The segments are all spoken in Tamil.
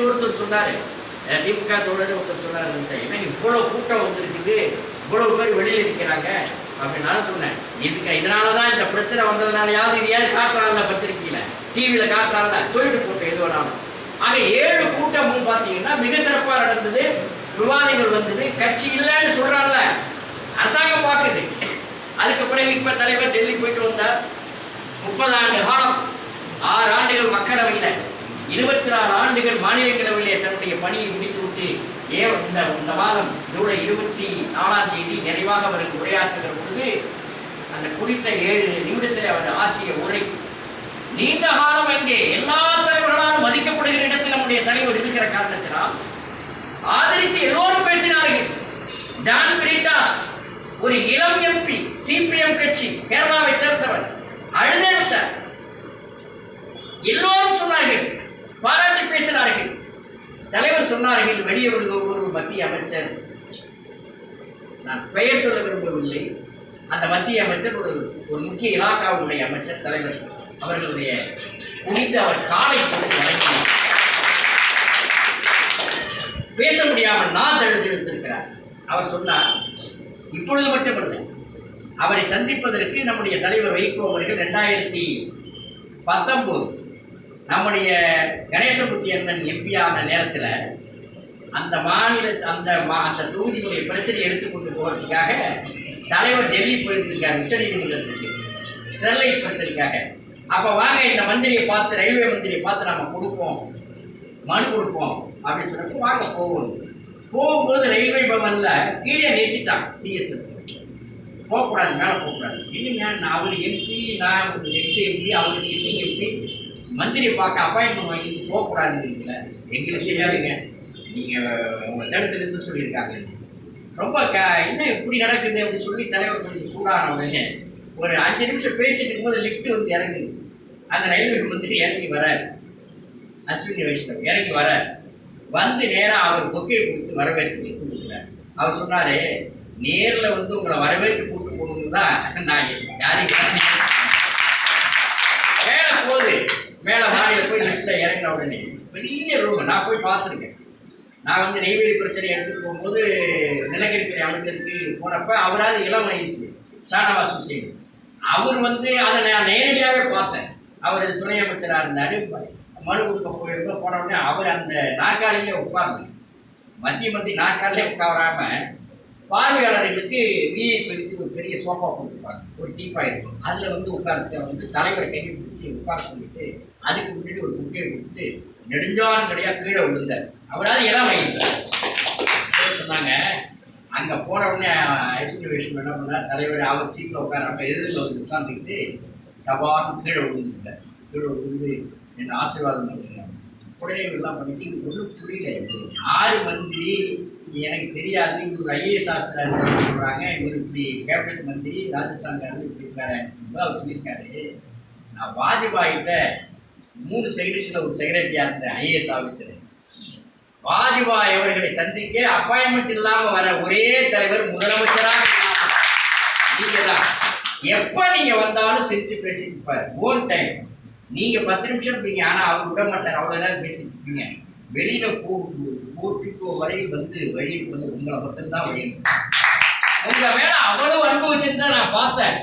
நேற்று ஒருத்தர் சொன்னாரு. திமுக தோழர் ஒருத்தர் சொன்னார் என்ன இவ்வளவு கூட்டம் வந்திருக்குது? இவ்வளவு பேர் வெளியில நிற்கிறாங்க அப்படின்னு நான் சொன்னேன். இதுக்கு இதனாலதான் இந்த பிரச்சனை வந்ததுனாலயாவது இதையாவது காட்டுறாங்கல்ல பத்திரிக்கையில டிவியில காட்டுறாங்கல்ல சொல்லிட்டு போட்டோம் எது வேணாலும் ஆக ஏழு கூட்டமும் பார்த்தீங்கன்னா மிக சிறப்பா நடந்தது. விவாதங்கள் வந்தது. கட்சி இல்லைன்னு சொல்றாங்கல்ல. அரசாங்கம் பார்க்குது. அதுக்கு பிறகு இப்ப தலைவர் டெல்லி போயிட்டு வந்தார். முப்பதாம் ஆண்டு காலம் ஆறு ஆண்டுகள் மக்களவையில் இருபத்தி நாலு ஆண்டுகள் மாநிலங்களவையிலே தன்னுடைய பணியை முடித்துவிட்டு ஏ இந்த இந்த மாதம் ஜூலை இருபத்தி நாலாம் தேதி நிறைவாக அவர்கள் உரையாற்றுகிற பொழுது அந்த குறித்த ஏழு நிமிடத்தில் அவர் ஆற்றிய உரை நீண்ட காலம் அங்கே எல்லா தலைவர்களாலும் மதிக்கப்படுகிற இடத்தில் நம்முடைய தலைவர் இருக்கிற காரணத்தினால் ஆதரித்து எல்லோரும் பேசினார்கள். ஜான் பிரிட்டாஸ் ஒரு இளம் எம்பி சிபிஎம் கட்சி கேரளாவை சேர்ந்தவர் அழுதே விட்டார் எல்லோரும் சொன்னார்கள் பாராட்டி பேசினார்கள். தலைவர் சொன்னார்கள் வெளியே ஒரு மத்திய அமைச்சர். நான் பெயர் சொல்ல விரும்பவில்லை. அந்த மத்திய அமைச்சர் ஒரு ஒரு முக்கிய இலாக்காவுடைய அமைச்சர் தலைவர் அவர்களுடைய குடித்து அவர் காலை போட்டு வணங்கினார். பேச முடியாமல் நான் தழுத்தெடுத்திருக்கிறார் அவர் சொன்னார் இப்பொழுது மட்டுமல்ல அவரை சந்திப்பதற்கு நம்முடைய தலைவர் வைகோ அவர்கள் ரெண்டாயிரத்தி பத்தொம்போது நம்முடைய கணேசபுத்தி அண்ணன் எம்பி ஆன நேரத்தில் அந்த மாநில அந்த மா அந்த தொகுதியினுடைய பிரச்சனையை எடுத்துக்கொண்டு போகிறதுக்காக தலைவர் டெல்லி போயிருந்திருக்கார் உச்சநீதிமன்றத்துக்கு ஸ்டெர்லைட் பிரச்சனைக்காக. அப்போ வாங்க இந்த மந்திரியை பார்த்து ரயில்வே மந்திரியை பார்த்து நம்ம கொடுப்போம். மனு கொடுப்போம். அப்படின்னு சொன்னப்போ வாங்க போகணும் போகும்போது ரயில்வே பவனில் கீழே நிறுத்திட்டான் சிஎஸ் போகக்கூடாது மேலே போகக்கூடாது. இல்லைங்க நான் அவர் எம்பி நான் எக்ஸ் எம்பி அவர் சிட்டிங் எம்பி மந்திரியை பார்க்க அப்பாயின்மெண்ட் வாங்கிட்டு போகக்கூடாதுங்கிறீங்கள? எங்களுக்கு தெரியாதுங்க. நீங்கள் உங்களை தடுத்து நிறுத்த சொல்லியிருக்காங்க. ரொம்ப க என்ன இப்படி நடக்குது அப்படின்னு சொல்லி தலைவர் கொஞ்சம் சூடானவங்க. ஒரு அஞ்சு நிமிஷம் பேசிட்டு இருக்கும்போது லிஃப்ட் வந்து இறங்குது. அந்த ரயில்வே மந்திரி இறங்கி வரார். அஸ்வினி வைஷ்ணவ் இறங்கி வரார். வந்து நேராக அவர் பொக்கையை கொடுத்து வரவேற்பு கொடுக்குறார். அவர் சொன்னார் நேரில் வந்து உங்களை வரவேற்று கூட்டு போகணும்னு தான் நான் யாரையும் மேலே போகுது மேலே மாடியில் போய் லிஃப்ட்ல இறங்கின உடனே பெரிய ரூம் நான் போய் பார்த்துருக்கேன். நான் வந்து நெய்வேலி பிரச்சனை எடுத்துகிட்டு போகும்போது நிலக்கரித்துறை அமைச்சருக்கு போனப்ப அவராது இளம் வயசு ஷானவாஸ் ஹுசேன் அவர் வந்து அதை நான் நேரடியாகவே பார்த்தேன். அவர் துணை அமைச்சராக இருந்தார் மனு கொடுக்க போயிருந்தோம். போன உடனே அவர் அந்த நாற்காலியிலே உட்கார்ந்து மத்திய மத்திய நாற்காலிலே உட்காராமல் பார்வையாளர்களுக்கு விஐபிக்கு ஒரு பெரிய சோஃபா கொடுத்துருப்பாங்க ஒரு டீப்பா இருக்கும். அதில் வந்து உட்கார்ந்து வந்து தலைவரை கையை பிடிச்சி உட்கார சொல்லிட்டு அதுக்கு முன்னாடி ஒரு குட்டியை கொடுத்து நெடுஞ்சான் கிடையாது கீழே விழுந்தார். அவரால் இளம் வயதில் சொன்னாங்க அங்கே போன உடனே ஐசோலேஷன் என்ன பண்ணார் தலைவர் அவர் சீட்டில் உட்காரப்ப எதிரில் வந்து உட்காந்துக்கிட்டு டபான்னு கீழே விழுந்துக்கிட்டார் கீழே விழுந்து என்ன ஆசீர்வாதம் பண்ணுறாங்க உடனே இதெல்லாம் பண்ணிட்டு ஒன்றும் புரியல. ஆறு மந்திரி எனக்கு தெரியாது. இது ஒரு ஐஏஎஸ் ஆஃபீஸர் சொல்கிறாங்க இவர் இப்படி கேபினட் மந்திரி ராஜஸ்தான்காரர் இப்படி இருக்காரு. அவர் சொல்லியிருக்காரு. நான் வாஜ்பாயிட்ட மூணு செக்ரட்டரியில் ஒரு செக்ரட்டரியாக இருந்தேன் ஐஏஎஸ் ஆஃபீஸர் வாஜ்பாய் அவர்களை சந்திக்க அப்பாயின்மெண்ட் இல்லாம வர ஒரே தலைவர் முதலமைச்சராக நீங்க தான் எப்ப நீங்க வந்தாலும் சிரிச்சு பேசிட்டு இருப்பாரு. ஓன் டைம் நீங்க பத்து நிமிஷம் இருப்பீங்க. ஆனா அவர் விட மாட்டார். அவ்வளவு நேரம் பேசிட்டு இருப்பீங்க. வெளியில போ போட்டிக்கோ வரை வந்து வழியில் வந்து உங்களை மட்டும்தான் வழி உங்களை மேல அவ்வளவு அனுபவிச்சிருந்தா நான் பார்த்தேன்.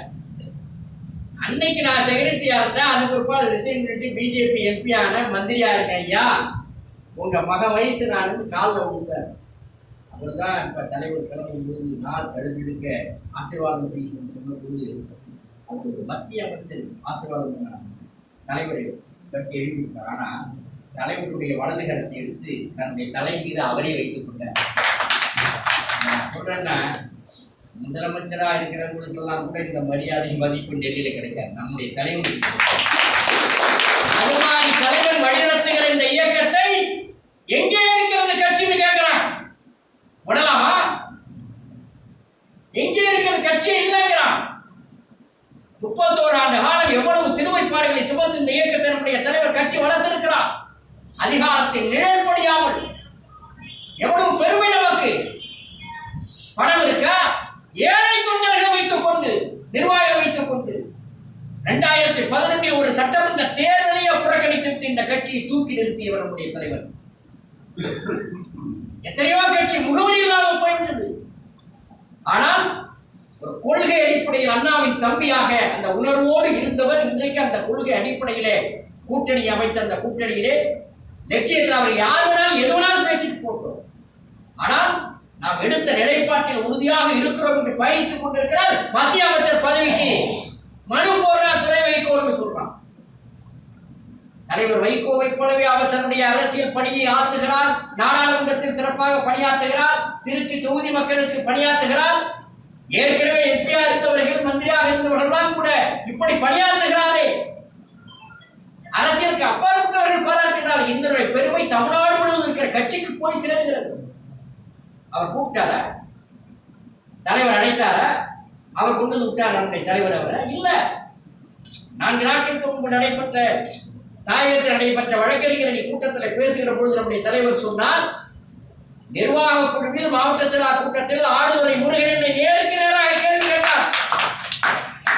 அன்னைக்கு நான் செக்ரட்டரியா இருந்தேன். அதுக்கு பிற்பாடு ரிசைன் பண்ணிட்டு பிஜேபி எம்பி ஆன மந்திரியா இருக்கேன் ஐயா. உங்க மக வயசு நான் வந்து காலில் விழுந்தார் அவர் தான் இப்போ தலைவர் கிளம்பும்போது நாள் கழுதெடுக்க ஆசீர்வாதம் செய்யணும்னு சொன்னபோது அவங்களுக்கு மத்திய அமைச்சர் ஆசீர்வாதம் தலைவரை கட்டி எழுதிவிட்டார் ஆனால் தலைவருடைய வலது கரத்தை எடுத்து தன்னுடைய தலை மீது அவரே வைத்துக் கொண்டார். நான் சொல்றேன்னா இருக்கிறவங்களுக்கெல்லாம் கூட இந்த மரியாதை மதிப்பு டெல்லியில் கிடைக்காது. நம்முடைய தலைவருக்கு அது மாதிரி தலைவன் வழிநடத்துகிற இந்த இயக்கத்தை எங்கே இருக்கிறது கட்சின்னு கேட்கிறான் விடலாமா எங்கே இருக்கிறது கட்சி இல்லைங்கிறான் முப்பத்தோரு ஆண்டு காலம் எவ்வளவு சிறுமைப்பாடுகளை சுமந்து இந்த இயக்கத்தை நம்முடைய தலைவர் கட்டி வளர்த்திருக்கிறார் அதிகாரத்தில் நிழற்படியாமல் எவ்வளவு பெருமை நமக்கு? பணம் இருக்கா? ஏழை தொண்டர்களை வைத்துக் கொண்டு நிர்வாகம் வைத்துக் கொண்டு இரண்டாயிரத்தி பதினெட்டில் ஒரு சட்டமன்ற தேர்தலையே புறக்கணித்து இந்த கட்சியை தூக்கி நிறுத்தியவர் நம்முடைய தலைவர். எத்தனையோ கட்சி முகவரி இல்லாமல் போய்விட்டது. ஆனால் ஒரு கொள்கை அடிப்படையில் அண்ணாவின் தம்பியாக அந்த உணர்வோடு இருந்தவர் இன்றைக்கு அந்த கொள்கை அடிப்படையிலே கூட்டணி அமைத்த அந்த கூட்டணியிலே லட்சியத்தில் அவர் யார் வேணாலும் எது வேணாலும் பேசிட்டு போட்டோம் ஆனால் நாம் எடுத்த நிலைப்பாட்டில் உறுதியாக இருக்கிறோம் என்று பயணித்துக் கொண்டிருக்கிறார் மத்திய அமைச்சர் பதவிக்கு மனு போடுறார் துறை என்று சொல்றான். தலைவர் வைகோவை போலவே அவர் தன்னுடைய அரசியல் பணியை ஆற்றுகிறார் நாடாளுமன்றத்தில் சிறப்பாக பணியாற்றுகிறார் திருச்சி தொகுதி மக்களுக்கு பணியாற்றுகிறார். ஏற்கனவே எம்பியா இருந்தவர்கள் மந்திரியாக இருந்தவர்கள்லாம் கூட இப்படி பணியாற்றுகிறாரே. அரசியலுக்கு அப்பாற்பட்டவர்கள் பாராட்டினால் இதனுடைய பெருமை தமிழ்நாடு முழுவதும் இருக்கிற கட்சிக்கு போய் சேருகிறது. அவர் கூப்பிட்டாரா? தலைவர் அழைத்தாரா? அவர் கொண்டு வந்து விட்டார் நம்முடைய தலைவர் அவரை? இல்ல. நான்கு நாட்களுக்கு முன்பு நடைபெற்ற தாயகத்தில் நடைபெற்ற வழக்கறிஞர் கூட்டத்தில் பேசுகிற பொழுது நம்முடைய தலைவர் சொன்னார் நிர்வாக குழுவில் மாவட்ட செயலா கூட்டத்தில் ஆடுதுறை முருகனை நேருக்கு நேராக கேள்வி கேட்டார்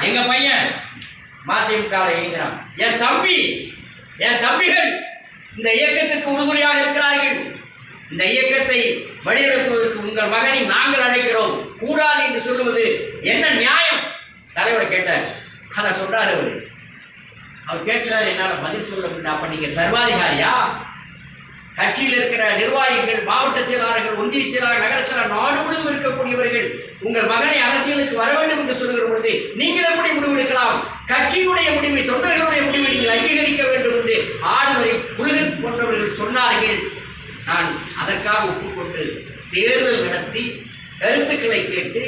எங்க பையன்? மதிமுக என் தம்பி என் தம்பிகள் இந்த இயக்கத்துக்கு உறுதுணையாக இருக்கிறார்கள். இந்த இயக்கத்தை வழிநடத்துவதற்கு உங்கள் மகனை நாங்கள் அழைக்கிறோம். கூடாது என்று சொல்லுவது என்ன நியாயம்? தலைவர் கேட்டார். அதை சொல்றாரு அவர் அவர் கேட்கிறார் என்னால் பதில் சொல்ல முடியல. அப்ப நீங்க சர்வாதிகாரியா? கட்சியில் இருக்கிற நிர்வாகிகள் மாவட்ட செயலாளர்கள் ஒன்றிய செயலாளர் நகர செயலாளர் நாடு முழுவதும் இருக்கக்கூடியவர்கள் உங்கள் மகனை அரசியலுக்கு வர வேண்டும் என்று சொல்லுகிற பொழுது நீங்கள் எப்படி முடிவெடுக்கலாம் கட்சியினுடைய முடிவை தொண்டர்களுடைய முடிவை நீங்கள் அங்கீகரிக்க வேண்டும் என்று ஆடுவரை முருகன் போன்றவர்கள் சொன்னார்கள். நான் அதற்காக ஒப்புக்கொண்டு தேர்தல் நடத்தி கருத்துக்களை கேட்டு